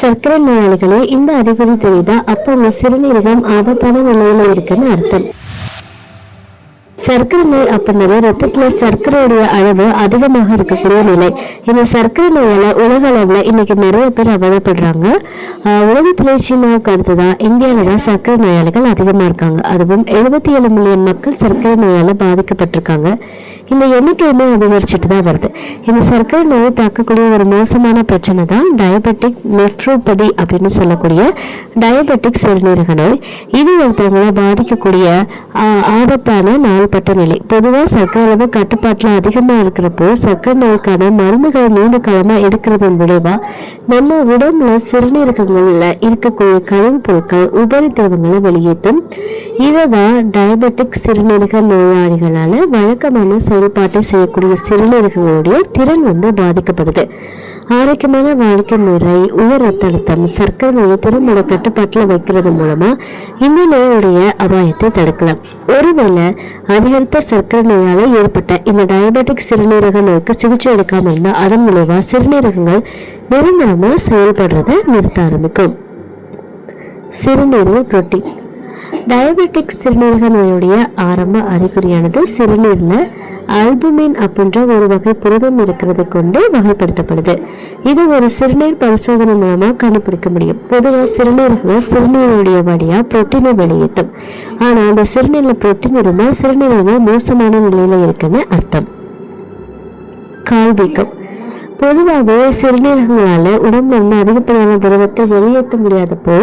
சர்க்கரை நோயாளிகளே இந்த அறிகுறி தெரியுதா அப்போ உங்க சிறுநீரகம் ஆபத்தான நிலையில இருக்குன்னு அர்த்தம். சர்க்கரை நோய் அப்படின்றது ரத்தத்துல சர்க்கரையுடைய அளவு அதிகமாக இருக்கக்கூடிய நிலை. இந்த சர்க்கரை நோயால உலக அளவுல இன்னைக்கு நிறைய பேர் அவதப்படுறாங்க உலகத்திலே சீனாவுக்கு அடுத்ததான் இந்தியாவில தான் சர்க்கரை நோயாளிகள் அதிகமா இருக்காங்க. அதுவும் எழுபத்தி ஏழு மில்லியன் மக்கள் சர்க்கரை நோயால பாதிக்கப்பட்டிருக்காங்க. இந்த எண்ணிக்கையுமே அதிகரிச்சுட்டு தான் வருது. இந்த சர்க்கரை நோயை தாக்கக்கூடிய ஒரு மோசமான பிரச்சனை தான் டயபெட்டிக் நெஃப்ரோபதி அப்படின்னு சொல்லக்கூடிய டயபெட்டிக் சிறுநீரக நோய். இது ஒருத்தவங்களை பாதிக்கக்கூடிய ஆபத்தான நாள் நாள்பட்ட நிலை. பொதுவாக சர்க்கரை அளவு கட்டுப்பாட்டில் அதிகமாக இருக்கிறப்போ சர்க்கரை நோய்க்கான மருந்துகளை நீண்ட காலமாக எடுக்கிறதன் விளைவா நம்ம உடம்புல சிறுநீரகங்களில் இருக்கக்கூடிய கழிவுப் பொருட்கள் உபரி திரவங்களை வெளியேற்றும். இதை தான் டயபெட்டிக் சிறுநீரக நோயாளிகளால வழக்கமான செயல்பாட்டை செய்யக்கூடிய சிறுநீரகங்களுடைய திறன் வந்து பாதிக்கப்படுது. ஆரோக்கியமான வாழ்க்கை முறை உயர் ரத்த அழுத்தம் சர்க்கரை நோயை திருமண கட்டுப்பாட்டில் வைக்கிறது மூலமா இந்த நோயுடைய அபாயத்தை தடுக்கலாம். ஒருவேளை அதிகரித்த சர்க்கரை நோயால் ஏற்பட்ட இந்த டயபெட்டிக் சிறுநீரக நோய்க்கு சிகிச்சை எடுக்காம இருந்தால் அதன் மூலமா சிறுநீரகங்கள் நிரந்தரமா செயல்படுறதை நிறுத்த ஆரம்பிக்கும். சிறுநீரக புரோட்டீன் டயபெட்டிக் சிறுநீரக நோயுடைய ஆரம்ப அறிகுறியானது சிறுநீர்ல அல்புமின் அப்படின்ற ஒரு வகை புரதம் இருக்கிறது கொண்டு வகைப்படுத்தப்படுது. இது ஒரு சிறுநீர் பரிசோதனை மூலமா கண்டுபிடிக்க முடியும். பொதுவாக சிறுநீரகங்கள் சிறுநீருடைய வழியா புரோட்டீனை வெளியேற்றும் ஆனால் அந்த சிறுநீர்ல புரோட்டீன் இருந்தால் சிறுநீரகம் மோசமான நிலையில இருக்குன்னு அர்த்தம். கால் வீக்கம். பொதுவாகவே சிறுநீரகங்களால உடம்புல இருந்து அதிகப்படியான திரவத்தை வெளியேற்ற முடியாதப்போ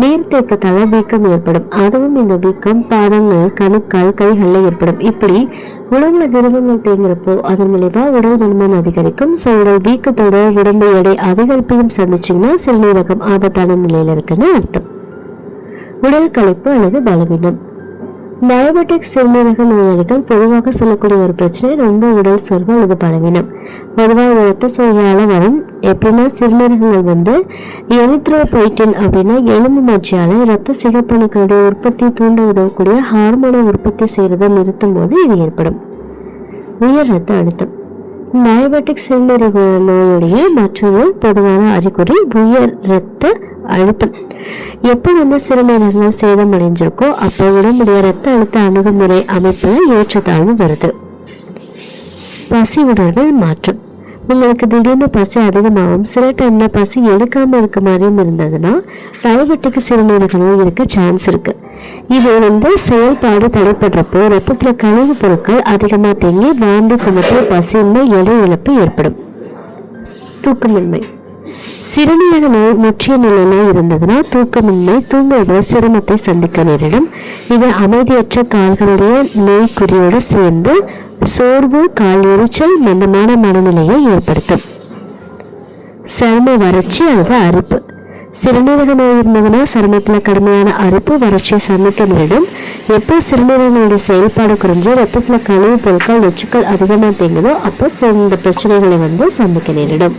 நீர்த்தேக்கத்தால வீக்கம் ஏற்படும். அதுவும் இந்த வீக்கம் பாதங்கள் கணுக்கால் கைகள்ல ஏற்படும். இப்படி உடம்புல திரவங்கள் தேங்குறப்போ அதன் விளைவா உடல் பருமன் அதிகரிக்கும். ஸோ உடல் வீக்கத்தோட உடம்பு எடை அதிகரிப்பையும் சந்திச்சிங்கன்னா சிறுநீரகம் ஆபத்தான நிலையில இருக்குன்னு அர்த்தம். உடல் கலைப்பு அல்லது பலவீனம். டயபெட்டிக் சிறுநீரக நோயாளிகள் பொதுவாக சொல்லக்கூடிய ஒரு பிரச்சனை ரொம்ப உடல் சோர்வு அல்லது பலவீனம். பொதுவாக ரத்த சோகையால் வரும். எப்படின்னா சிறுநீரகங்கள் வந்து எரித்ரோபைட்டின் அப்படின்னா எலும்பு மஜ்ஜியால ரத்த சிகப்பணுக்களுடைய உற்பத்தி தூண்ட உதவக்கூடிய ஹார்மோனை உற்பத்தி செய்கிறதை நிறுத்தும் போது இது ஏற்படும். உயர் ரத்த அழுத்தம். டயபெட்டிக் சிறுநீரக நோயுடைய மற்றொரு பொதுவான அறிகுறி உயர் ரத்த அழுத்தம். எப்போ வந்து சிறுநீரகம் சேதம் அடைஞ்சிருக்கோ அப்போ உடம்புடைய ரத்த அழுத்த அணுகுமுறை அமைப்பு ஏற்றத்தாழ்வு வருது. பசி உணர்வில் மாற்றம். உங்களுக்கு திடீர்னு பசி அதிகமாகும் சில டைம்ல பசி எடுக்காம இருக்க மாதிரியும் இருந்ததுன்னா டயபெட்டிக் சிறுநீரக நோய் இருக்க சான்ஸ் இருக்கு. இது வந்து செயல்பாடு தடைப்படுறப்போ ரத்தத்துல கழிவு பொருட்கள் அதிகமா தேங்கி வாந்தி குமட்டல் பசியின்மை எடை இழப்பு ஏற்படும். தூக்கமின்மை. சிறுநீரக நோய் முற்றிய நிலையில இருந்ததுன்னா தூக்கமின்மை தூங்குவதில் சிரமத்தை சந்திக்க நேரிடும். இது அமைதியற்ற கால்களுடைய நோய்க்குறியோடு சேர்ந்து சோர்வு கால் எரிச்சல் மந்தமான மனநிலையை ஏற்படுத்தும். சரும வறட்சி அல்லது அரிப்பு. சிறுநீரக நோய் இருந்ததுன்னா சருமத்தில் கடுமையான அரிப்பு வறட்சியை சந்திக்க நேரிடும். எப்போ சிறுநீரகங்களுடைய செயல்பாடு குறைஞ்சு ரத்தத்தில் கழிவு பொருட்கள் நொச்சுக்கள் அதிகமாக தேங்குதோ அப்போ இந்த பிரச்சனைகளை வந்து சந்திக்க நேரிடும்.